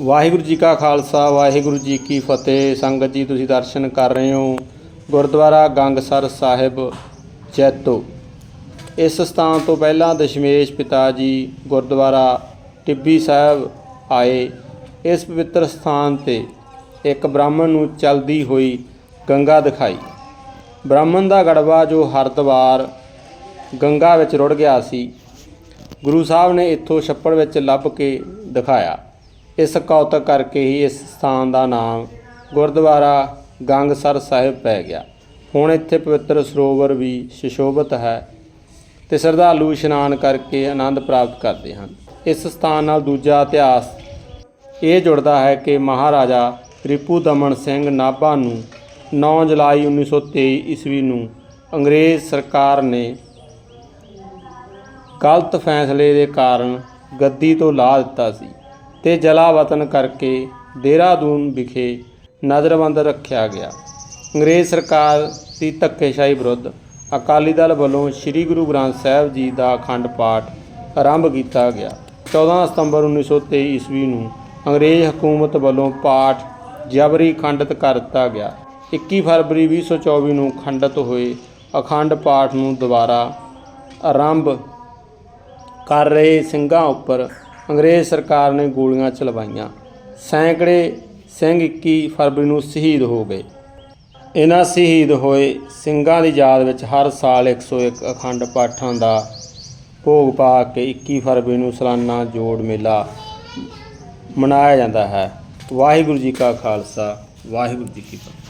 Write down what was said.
ਵਾਹਿਗੁਰੂ ਜੀ ਕਾ ਖਾਲਸਾ, ਵਾਹਿਗੁਰੂ ਜੀ ਕੀ ਫਤਿਹ। ਸੰਗਤ ਜੀ, ਤੁਸੀਂ ਦਰਸ਼ਨ ਕਰ ਰਹੇ ਹੋ ਗੁਰਦੁਆਰਾ ਗੰਗਸਰ ਸਾਹਿਬ, ਜੈਤੋ। ਇਸ ਸਥਾਨ ਤੋਂ ਪਹਿਲਾਂ ਦਸ਼ਮੇਸ਼ ਪਿਤਾ ਜੀ ਗੁਰਦੁਆਰਾ ਟਿੱਬੀ ਸਾਹਿਬ ਆਏ। ਇਸ ਪਵਿੱਤਰ ਸਥਾਨ ਤੇ ਇੱਕ ਬ੍ਰਾਹਮਣ ਨੂੰ ਚਲਦੀ ਹੋਈ ਗੰਗਾ ਦਿਖਾਈ। ਬ੍ਰਾਹਮਣ ਦਾ ਗੜਵਾ ਜੋ ਹਰਦਵਾਰ ਗੰਗਾ ਵਿੱਚ ਰੁੜ ਗਿਆ ਸੀ, ਗੁਰੂ ਸਾਹਿਬ ਨੇ ਇੱਥੋਂ ਛੱਪੜ ਵਿੱਚ ਲੱਭ ਕੇ ਦਿਖਾਇਆ। ਇਸ ਕੌਤਕ ਕਰਕੇ ਹੀ ਇਸ ਸਥਾਨ ਦਾ ਨਾਮ ਗੁਰਦੁਆਰਾ ਗੰਗਸਰ ਸਾਹਿਬ ਪੈ ਗਿਆ। ਹੁਣ ਇੱਥੇ ਪਵਿੱਤਰ ਸਰੋਵਰ ਵੀ ਸੁਸ਼ੋਭਿਤ ਹੈ ਤੇ ਸ਼ਰਧਾਲੂ ਇਸ਼ਨਾਨ ਕਰਕੇ ਆਨੰਦ ਪ੍ਰਾਪਤ ਕਰਦੇ ਹਨ। ਇਸ ਸਥਾਨ ਨਾਲ ਦੂਜਾ ਇਤਿਹਾਸ ਇਹ ਜੁੜਦਾ ਹੈ ਕਿ ਮਹਾਰਾਜਾ ਰਿਪੂ ਦਮਨ ਸਿੰਘ ਨਾਭਾ ਨੂੰ 9 ਜੁਲਾਈ 1923 ਈਸਵੀ ਨੂੰ ਅੰਗਰੇਜ਼ ਸਰਕਾਰ ਨੇ ਗਲਤ ਫੈਸਲੇ ਦੇ ਕਾਰਨ ਗੱਦੀ ਤੋਂ ਲਾ ਦਿੱਤਾ ਸੀ। ਤੇ ਜਲਾਵਤਨ ਕਰਕੇ ਦੇਹਰਾਦੂਨ ਵਿਖੇ ਨਜ਼ਰਬੰਦ ਰੱਖਿਆ ਗਿਆ। ਅੰਗਰੇਜ਼ ਸਰਕਾਰ ਦੀ ਧੱਕੇਸ਼ਾਹੀ ਵਿਰੁੱਧ ਅਕਾਲੀ ਦਲ ਵੱਲੋਂ ਸ੍ਰੀ ਗੁਰੂ ਗ੍ਰੰਥ ਸਾਹਿਬ ਜੀ ਦਾ ਅਖੰਡ ਪਾਠ ਆਰੰਭ ਕੀਤਾ ਗਿਆ। 14 ਸਤੰਬਰ 1923 ਈਸਵੀ ਨੂੰ ਅੰਗਰੇਜ਼ ਹਕੂਮਤ ਵੱਲੋਂ ਪਾਠ ਜਬਰੀ ਖੰਡਿਤ ਕਰ ਦਿੱਤਾ ਗਿਆ। 21 ਫਰਵਰੀ 2024 ਨੂੰ ਖੰਡਿਤ ਹੋਏ ਅਖੰਡ ਪਾਠ ਨੂੰ ਦੁਬਾਰਾ ਆਰੰਭ ਕਰ ਰਹੇ ਸਿੰਘਾਂ ਉੱਪਰ ਅੰਗਰੇਜ਼ ਸਰਕਾਰ ਨੇ ਗੋਲੀਆਂ ਚਲਵਾਈਆਂ ਸੈਂਕੜੇ ਸਿੰਘ 21 ਫਰਵਰੀ ਨੂੰ ਸ਼ਹੀਦ ਹੋ ਗਏ। ਇਹਨਾਂ ਸ਼ਹੀਦ ਹੋਏ ਸਿੰਘਾਂ ਦੀ ਯਾਦ ਵਿੱਚ ਹਰ ਸਾਲ 101 ਅਖੰਡ ਪਾਠਾਂ ਦਾ ਭੋਗ ਪਾ ਕੇ 21 ਫਰਵਰੀ ਨੂੰ ਸਾਲਾਨਾ ਜੋੜ ਮੇਲਾ ਮਨਾਇਆ ਜਾਂਦਾ ਹੈ। ਵਾਹਿਗੁਰੂ ਜੀ ਕਾ ਖਾਲਸਾ, ਵਾਹਿਗੁਰੂ ਜੀ ਕੀ ਫਤਿਹ।